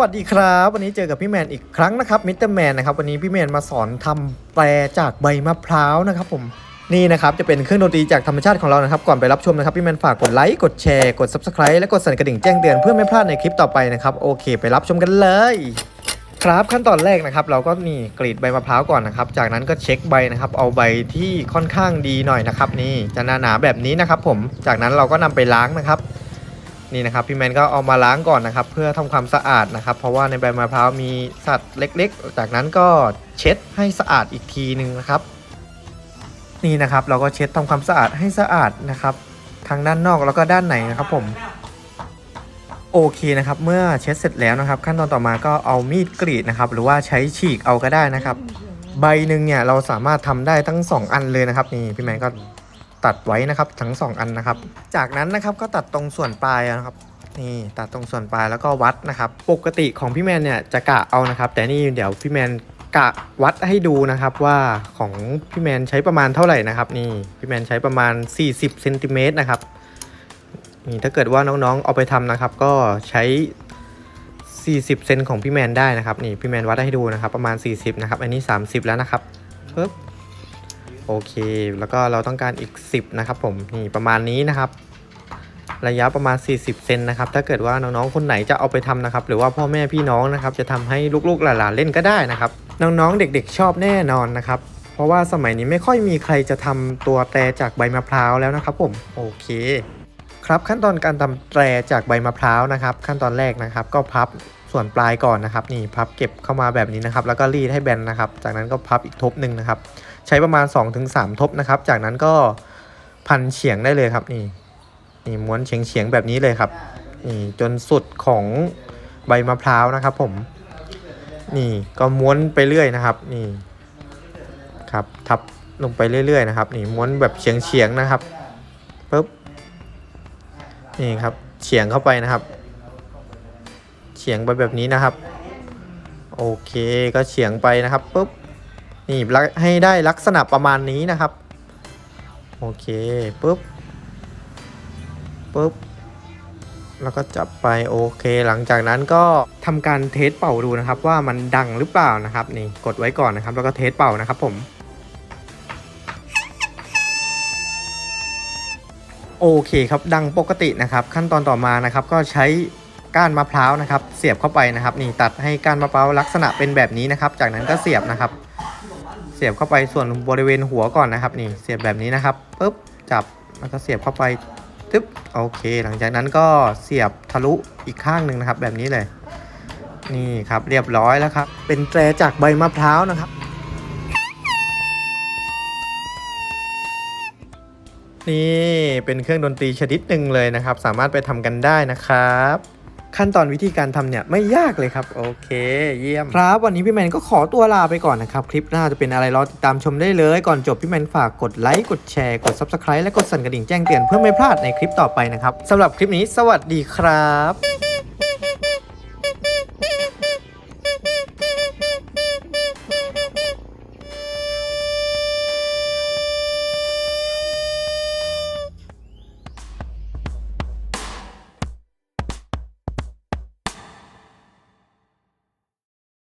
วัสดีครับ วันนี้เจอกับพี่แมนอีกครั้งนะครับมิสเตอร์แมนนะครับวันนี้พี่แมนมาสอนทำแปรจากใบมะพร้าวนะครับผมนี่นะครับจะเป็นเครื่องดนตรีจากธรรมชาติของเรานะครับก่อนไปรับชมนะครับพี่แมนฝากกดไลค์กดแชร์กด subscribe และกดสั่นกระดิ่งแจ้งเตือนเพื่อไม่พลาดในคลิปต่อไปนะครับโอเค ไปรับชมกันเลย ครับขั้นตอนแรกนะครับ เราก็นี่กรีดใบมะพร้าวก่อนนะครับ จากนั้นก็เช็คใบนะครับ เอาใบที่ค่อนข้างดีหน่อยนะครับ นี่จะหนาๆแบบนี้นะครับ ผมจากนั้นเราก็นำไปล้างนะครับ นี่นะครับพี่แมนก็เอามาล้างก่อนนะครับ เพื่อทำความสะอาดนะครับ เพราะว่าในใบมะพร้าวมีสัตว์เล็ก ๆ จากนั้นก็เช็ดให้สะอาดอีกทีหนึ่งนะครับ นี่นะครับเราก็เช็ดทำความสะอาดให้สะอาดนะครับทั้งด้านนอกแล้วก็ด้านในนะครับผมโอเคนะครับ เมื่อเช็ดเสร็จแล้วนะครับ ขั้นตอนต่อมาก็เอามีดกรีดนะครับ หรือว่าใช้ฉีกเอาก็ได้นะครับ ใบหนึ่งเนี่ยเราสามารถทำได้ทั้ง 2 อันเลยนะครับ นี่พี่แมนก็ ตัดไว้นะครับทั้ง 2 อันนะครับ จากนั้นนะครับก็ตัดตรงส่วนปลายนะครับนี่ตัดตรงส่วนปลายแล้วก็วัดนะครับ ปกติของพี่แมนเนี่ยจะกะเอานะครับ แต่นี่เดี๋ยวพี่แมนกะวัดให้ดูนะครับว่าของพี่แมนใช้ประมาณเท่าไหร่นะครับนี่พี่แมนใช้ประมาณ 40เซนติเมตรนะครับนี่ถ้าเกิดว่าน้องๆเอาไปทำนะครับ ก็ใช้ 40 เซนของพี่แมนได้นะครับนี่พี่แมนวัดให้ดูนะครับ ประมาณ 40นะครับอันนี้ 30 แล้วนะครับปึ๊บ โอเค แล้วก็เราต้องการอีก 10 นะครับผมนี่ประมาณนี้นะครับ ระยะประมาณ 40 เซนนะครับ ถ้าเกิดว่าน้องๆคนไหนจะเอาไปทำนะครับ หรือว่าพ่อแม่พี่น้องนะครับ จะทำให้ลูกๆหลานๆเล่นก็ได้นะครับ น้องๆเด็กๆชอบแน่นอนนะครับ เพราะว่าสมัยนี้ไม่ค่อยมีใครจะทำตัวแต่จากใบมะพร้าวแล้วนะครับ ผมโอเคครับขั้นตอนการทำแตรจากใบมะพร้าวนะครับ ขั้นตอนแรกนะครับ ก็พับส่วนปลายก่อนนะครับ นี่พับเก็บเข้ามาแบบนี้นะครับ แล้วก็รีดให้แบนนะครับ จากนั้นก็พับอีกทบหนึ่งนะครับ ใช้ประมาณ 2-3 ทบนะครับ จากนั้นก็พันเฉียงได้เลยครับนี่นี่ม้วนเฉียงเฉียงแบบนี้เลยครับนี่จนสุดของใบมะพร้าวนะครับ ผม นี่ก็ม้วนไปเรื่อยนะครับ นี่ครับทับลงไปเรื่อยๆนะครับ นี่ม้วนแบบเฉียงเฉียงนะครับปึ๊บนี่ครับเฉียงเข้าไปนะครับ เฉียงไปแบบนี้นะครับ โอเคก็เฉียงไปนะครับปุ๊บ นี่ให้ได้ลักษณะประมาณนี้นะครับ โอเคปุ๊บปุ๊บแล้วก็จับไปโอเค หลังจากนั้นก็ทำการเทสเป่าดูนะครับ ว่ามันดังหรือเปล่านะครับนี่กดไว้ก่อนนะครับ แล้วก็เทสเป่านะครับผมโอเคครับดังปกตินะครับ ขั้นตอนต่อมานะครับ ก็ใช้ก้านมะพร้าวนะครับ เสียบเข้าไปนะครับ นี่ตัดให้ก้านมะพร้าวลักษณะเป็นแบบนี้นะครับ จากนั้นก็เสียบนะครับ เสียบเข้าไปส่วนบริเวณหัวก่อนนะครับ นี่เสียบแบบนี้นะครับปุ๊บจับแล้วก็เสียบเข้าไปตึ๊บโอเค หลังจากนั้นก็เสียบทะลุอีกข้างหนึ่งนะครับแบบนี้เลย นี่ครับเรียบร้อยแล้วครับ เป็นแตรจากใบมะพร้าวนะครับ นี่เป็นเครื่องดนตรีชนิดหนึ่งเลยนะครับ สามารถไปทำกันได้นะครับ ขั้นตอนวิธีการทำเนี่ยไม่ยากเลยครับ โอเคเยี่ยมครับ วันนี้พี่แมนก็ขอตัวลาไปก่อนนะครับ คลิปหน้าจะเป็นอะไรรอติดตามชมได้เลย ก่อนจบพี่แมนฝากกดไลค์กดแชร์กด Subscribe และกดสั่นกระดิ่งแจ้งเตือนเพื่อไม่พลาดในคลิปต่อไปนะครับสำหรับคลิปนี้สวัสดีครับ